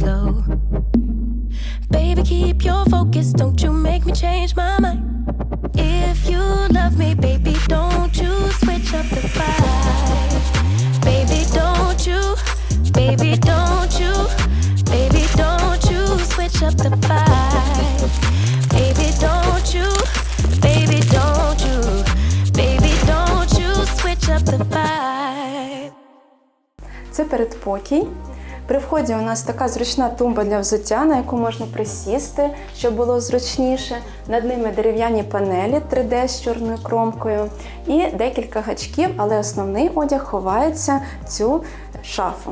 slow. Baby, keep your focus. Don't you make me change my mind. If you love me, baby, don't you switch up the vibe. Baby, don't you, baby, don't you, baby, don't you switch up the vibe. Baby, don't you, baby, don't you, baby, don't you switch up the vibe. Це передпокій. При вході у нас така зручна тумба для взуття, на яку можна присісти, щоб було зручніше. Над ними дерев'яні панелі 3D з чорною кромкою і декілька гачків, але основний одяг ховається в цю шафу.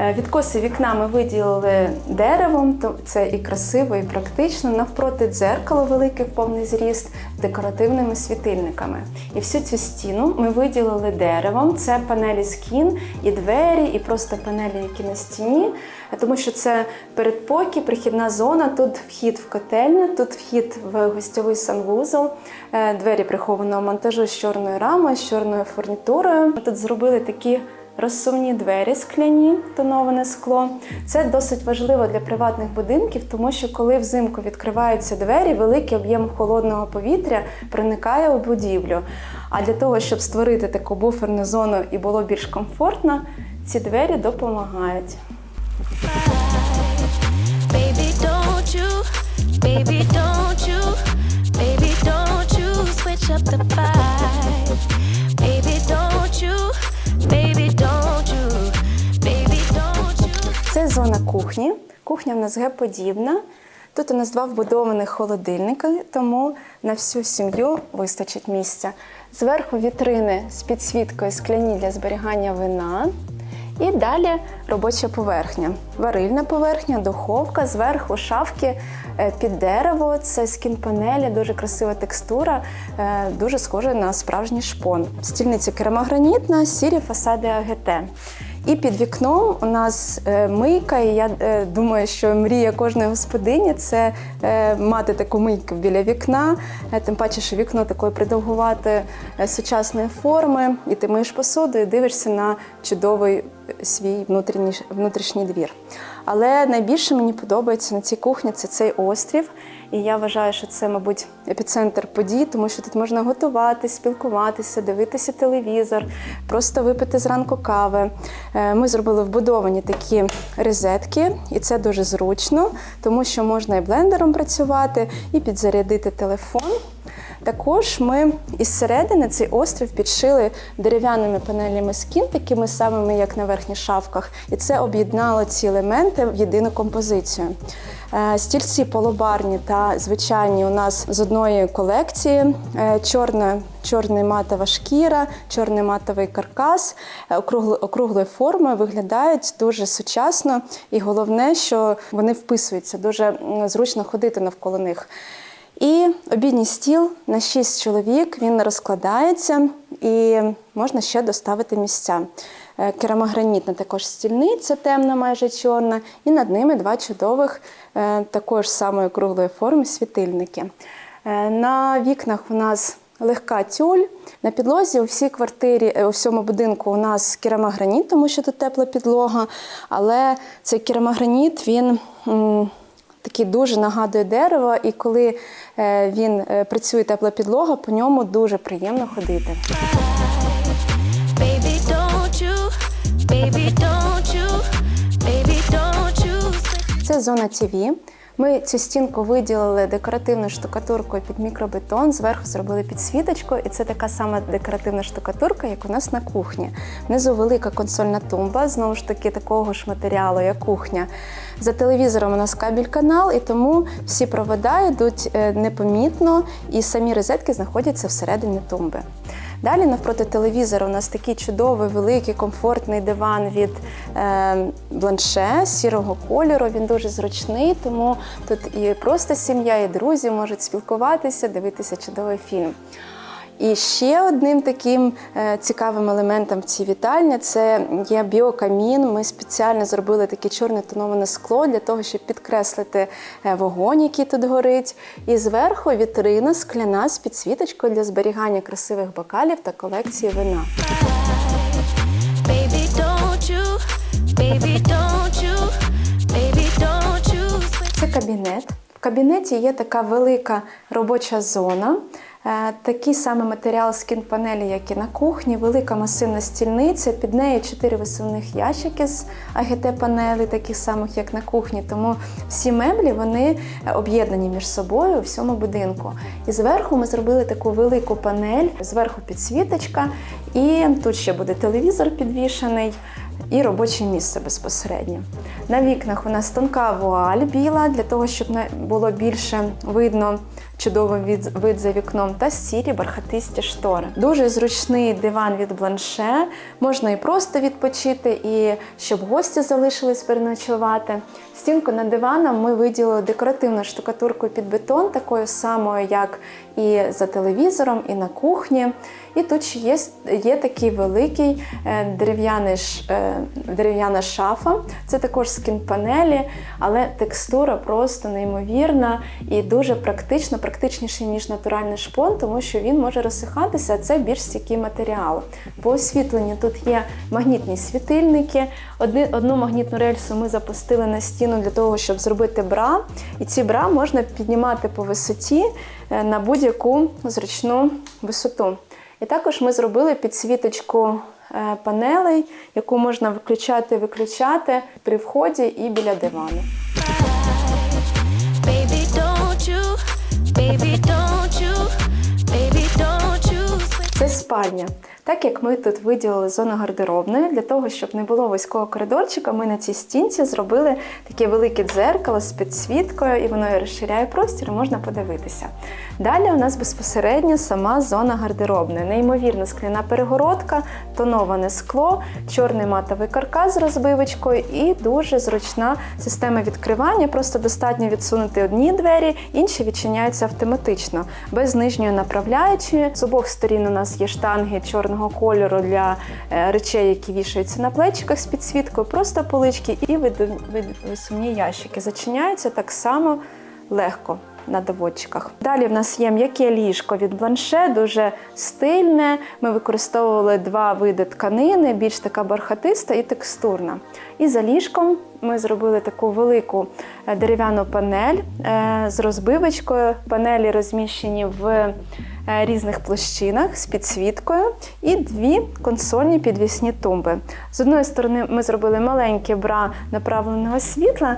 Е, Відкоси вікна ми виділили деревом, то це і красиво, і практично. Навпроти дзеркало велике в повний зріст декоративними світильниками. І всю цю стіну ми виділили деревом. Це панелі з кін, і двері, і просто панелі, які на стіні. Е, Тому що це передпокій, прихідна зона. Тут вхід в котельню, тут вхід в гостьовий санвузол, е, двері прихованого монтажу з чорною рамою, з чорною фурнітурою. Ми тут зробили такі. Розсувні двері скляні, тоноване скло. Це досить важливо для приватних будинків, тому що коли взимку відкриваються двері, великий об'єм холодного повітря проникає у будівлю. А для того, щоб створити таку буферну зону і було більш комфортно, ці двері допомагають. Switch up the vibe. Baby, don't you, Це зона кухні. Кухня в нас Г-подібна. Тут у нас два вбудованих холодильники, тому на всю сім'ю вистачить місця. Зверху вітрини з підсвіткою скляні для зберігання вина. І далі робоча поверхня. Варильна поверхня, духовка, зверху шафки під дерево. Це скін-панелі, дуже красива текстура, е, дуже схожа на справжній шпон. Стільниця керамогранітна, сірі фасади АГТ. І під вікном у нас е, мийка, і я е, думаю, що мрія кожної господині це е, мати таку мийку біля вікна, е, тим паче, що вікно такої придовгувати е, сучасної форми, і ти миєш посуду і дивишся на чудовий е, свій внутрішній, внутрішній двір. Але найбільше мені подобається на цій кухні це цей острів. І я вважаю, що це, мабуть, епіцентр подій, тому що тут можна готувати, спілкуватися, дивитися телевізор, просто випити зранку кави. Е, Ми зробили вбудовані такі розетки, і це дуже зручно, тому що можна і блендером працювати, і підзарядити телефон. Також ми із середини цей острів підшили дерев'яними панелями скін, такими самими, як на верхніх шафках, і це об'єднало ці елементи в єдину композицію. Е, Стільці полобарні та звичайні у нас з одної колекції. Е, Чорна, чорна матова шкіра, чорний матовий каркас е, округлої форми виглядають дуже сучасно, і головне, що вони вписуються, дуже зручно ходити навколо них. І обідній стіл на 6 чоловік він розкладається і можна ще доставити місця. Е, Керамогранітна також стільниця, темна, майже чорна, і над ними два чудових е, також самої круглої форми світильники. Е, На вікнах у нас легка тюль. На підлозі у всій квартирі, у всьому будинку у нас керамограніт, тому що тут тепла підлога. Але цей керамограніт він. Такий дуже нагадує дерево, і коли е, він е, працює тепла підлога, по ньому дуже приємно ходити. Це зона ТВ. Ми цю стінку виділили декоративною штукатуркою під мікробетон, зверху зробили підсвіточку, і це така сама декоративна штукатурка, як у нас на кухні. Внизу велика консольна тумба, знову ж таки, такого ж матеріалу, як кухня. За телевізором у нас кабель-канал, і тому всі провода йдуть е, непомітно, і самі розетки знаходяться всередині тумби. Далі навпроти телевізора у нас такий чудовий, великий, комфортний диван від е, бланше сірого кольору. Він дуже зручний, тому тут і просто сім'я, і друзі можуть спілкуватися, дивитися чудовий фільм. І ще одним таким е, цікавим елементом в цій вітальні це є біокамін. Ми спеціально зробили таке чорне тоноване скло для того, щоб підкреслити е, вогонь, який тут горить. І зверху вітрина скляна з підсвіточкою для зберігання красивих бокалів та колекції вина. Baby, кабінет. В кабінеті є така велика робоча зона. Е, Такий самий матеріал з кінпанелі, як і на кухні, велика масивна стільниця. Під нею чотири висувних ящики з АГТ-панелей, таких самих, як на кухні. Тому всі меблі вони е, об'єднані між собою у всьому будинку. І зверху ми зробили таку велику панель, зверху підсвіточка, і тут ще буде телевізор підвішений і робоче місце безпосередньо. На вікнах у нас тонка вуаль біла, для того, щоб було більше видно чудовий вид за вікном, та сірі бархатисті штори. Дуже зручний диван від бланше, можна і просто відпочити, і щоб гості залишились переночувати. Стінку над диваном ми виділили декоративну штукатурку під бетон, такою самою, як і за телевізором, і на кухні. І тут є, є такий великий е, дерев'яний е, дерев'яна шафа. Це також з кінпанелі, але текстура просто неймовірна і дуже практична, практичніше, ніж натуральний шпон, тому що він може розсихатися, а це більш стійкий матеріал. По освітленню тут є магнітні світильники. Одну магнітну рельсу ми запустили на стіну для того, щоб зробити бра. І ці бра можна піднімати по висоті е, на будь-яку зручну висоту. І також ми зробили підсвіточку е, панелей, яку можна виключати виключати при вході і біля дивану. Це спальня. Так як ми тут виділили зону гардеробної, для того, щоб не було вузького коридорчика, ми на цій стінці зробили таке велике дзеркало з підсвіткою, і воно і розширяє простір, і можна подивитися. Далі у нас безпосередньо сама зона гардеробної. Неймовірно скляна перегородка, тоноване скло, чорний матовий каркас з розбивочкою і дуже зручна система відкривання. Просто достатньо відсунути одні двері, інші відчиняються автоматично, без нижньої направляючої. З обох сторін у нас є штанги чорного кольору для е, речей, які вішаються на плечиках з підсвіткою, просто полички і висувні ящики. Зачиняються так само легко. На доводчиках. Далі в нас є м'яке ліжко від бланше, дуже стильне. Ми використовували два види тканини, більш така бархатиста і текстурна. І за ліжком ми зробили таку велику е, дерев'яну панель е, з розбивочкою. Панелі розміщені в е, різних площинах з підсвіткою і дві консольні підвісні тумби. З одної сторони ми зробили маленьке бра направленого світла,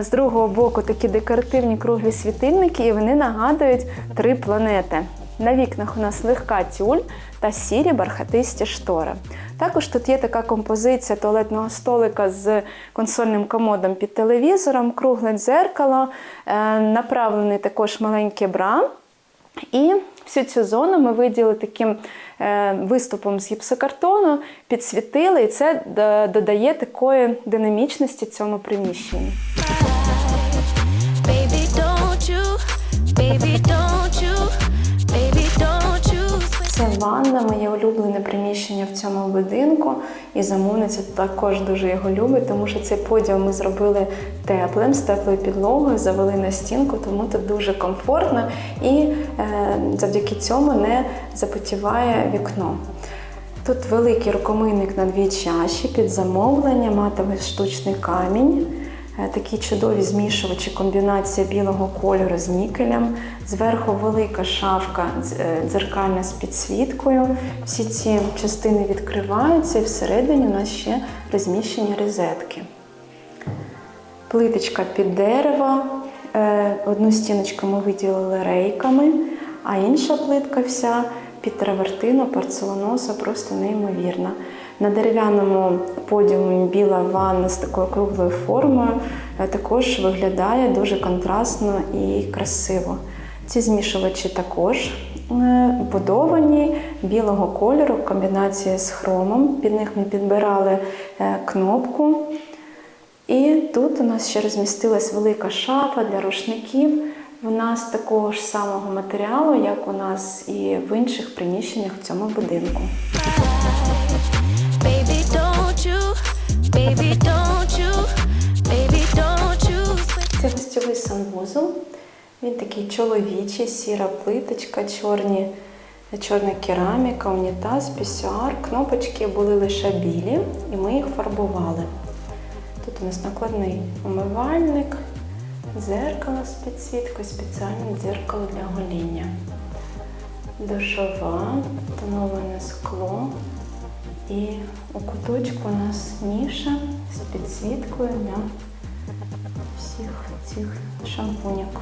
з другого боку такі декоративні круглі світильники, і вони нагадують три планети. На вікнах у нас легка тюль та сірі бархатисті штори. Також тут є така композиція туалетного столика з консольним комодом під телевізором, кругле дзеркало, е, направлений також маленький бра. І всю цю зону ми виділи таким е, виступом з гіпсокартону, підсвітили, і це е, додає такої динамічності цьому приміщенню. Ванна, моє улюблене приміщення в цьому будинку. І замовниця також дуже його любить, тому що цей поділ ми зробили теплим, з теплою підлогою, завели на стінку, тому тут дуже комфортно і е, завдяки цьому не запотіває вікно. Тут великий рукомийник на дві чаші під замовлення, матовий штучний камінь. Е, Такі чудові змішувачі, комбінація білого кольору з нікелем. Зверху велика шафка е, дзеркальна з підсвіткою. Всі ці частини відкриваються, і всередині у нас ще розміщені розетки. Плиточка під дерево. Е, Одну стіночку ми виділили рейками, а інша плитка вся під травертину, порцеланоса, просто неймовірна. На дерев'яному подіумі біла ванна з такою круглою формою е, також виглядає дуже контрастно і красиво. Ці змішувачі також е, будовані білого кольору в комбінації з хромом. Під них ми підбирали е, кнопку. І тут у нас ще розмістилась велика шафа для рушників. Вона з такого ж самого матеріалу, як у нас і в інших приміщеннях в цьому будинку. Це гостьовий санвузол. Він такий чоловічий, сіра плиточка, чорні, чорна кераміка, унітаз, пісюар. Кнопочки були лише білі, і ми їх фарбували. Тут у нас накладний умивальник, дзеркало з підсвіткою, спеціальне дзеркало для гоління. Душова, тоноване скло. І у куточку у нас ніша з підсвіткою для всіх цих шампуньок.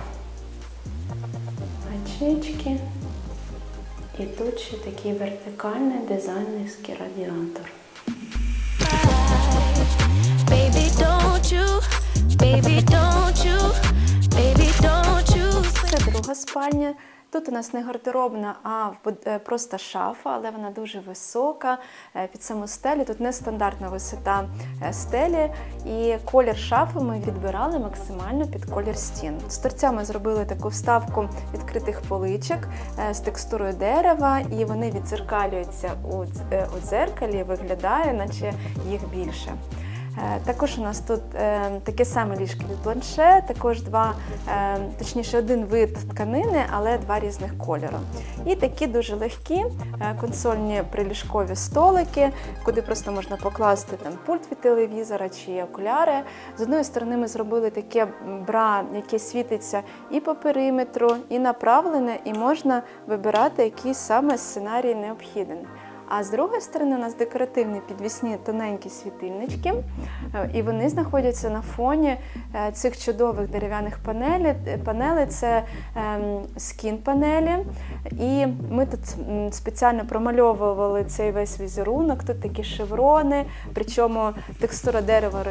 Гачечки. І тут ще такий вертикальний дизайнерський радіатор. Це друга спальня. Тут у нас не гардеробна, а е, просто шафа, але вона дуже висока е, під саму стелю. Тут нестандартна висота е, стелі, і колір шафи ми відбирали максимально під колір стін. З торцями зробили таку вставку відкритих поличок з текстурою дерева, і вони відзеркалюються у, дз- у дзеркалі, виглядає, наче їх більше. Е, Також у нас тут е, таке саме ліжко від планше, також два, е, точніше, один вид тканини, але два різних кольору. І такі дуже легкі консольні приліжкові столики, куди просто можна покласти там пульт від телевізора чи окуляри. З одної сторони, ми зробили таке бра, яке світиться і по периметру, і направлене, і можна вибирати, який саме сценарій необхідний. А з другої сторони у нас декоративні підвісні тоненькі світильнички, е, і вони знаходяться на фоні е, цих чудових дерев'яних панелей. Е, Панели це ем, скін-панелі. І ми тут спеціально промальовували цей весь візерунок. Тут такі шеврони, причому текстура дерева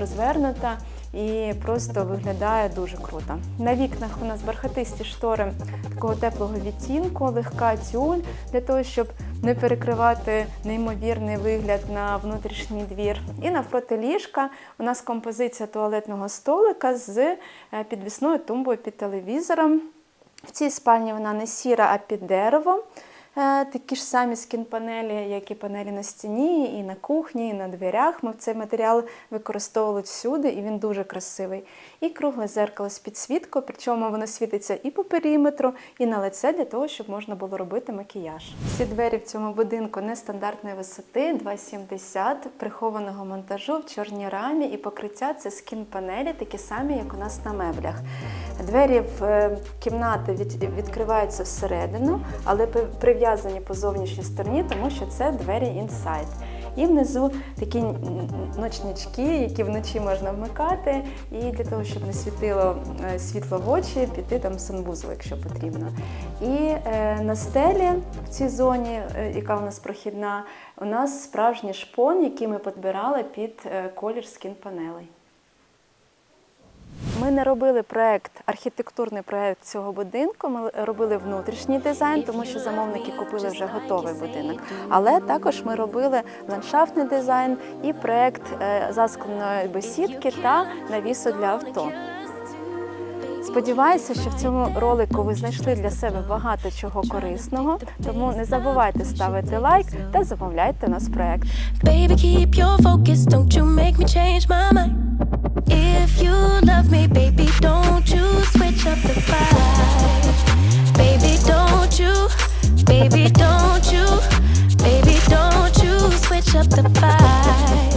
розвернута і просто виглядає дуже круто. На вікнах у нас бархатисті штори такого теплого відтінку, легка тюль для того, щоб не перекривати неймовірний вигляд на внутрішній двір. І навпроти ліжка у нас композиція туалетного столика з е, підвісною тумбою під телевізором. В цій спальні вона не сіра, а під деревом. Е, Такі ж самі скін-панелі, як і панелі на стіні, і на кухні, і на дверях. Ми цей матеріал використовували всюди, і він дуже красивий. І кругле зеркало з підсвіткою, причому воно світиться і по периметру, і на лице для того, щоб можна було робити макіяж. Всі двері в цьому будинку нестандартної висоти, 2,70, прихованого монтажу в чорній рамі, і покриття це скін-панелі, такі самі, як у нас на меблях. Двері в е, кімнати від- відкриваються всередину, але пи- прив'язані по зовнішній стороні, тому що це двері інсайд. І внизу такі н- н- ночнички, які вночі можна вмикати, і для того, щоб не світило е, світло в очі, піти там санвузол, якщо потрібно. І е, на стелі в цій зоні, е, яка у нас прохідна, у нас справжній шпон, який ми підбирали під е, колір скін-панелей. Ми не робили проект, архітектурний проект цього будинку. Ми робили внутрішній дизайн, тому що замовники купили вже готовий будинок. Але також ми робили ландшафтний дизайн і проект е, заскленої бесідки та навісу для авто. Сподіваюся, що в цьому ролику ви знайшли для себе багато чого корисного. Тому не забувайте ставити лайк та замовляйте нас проект. If you love me, baby, don't you switch up the vibe. Baby, don't you, baby, don't you, baby, don't you switch up the vibe.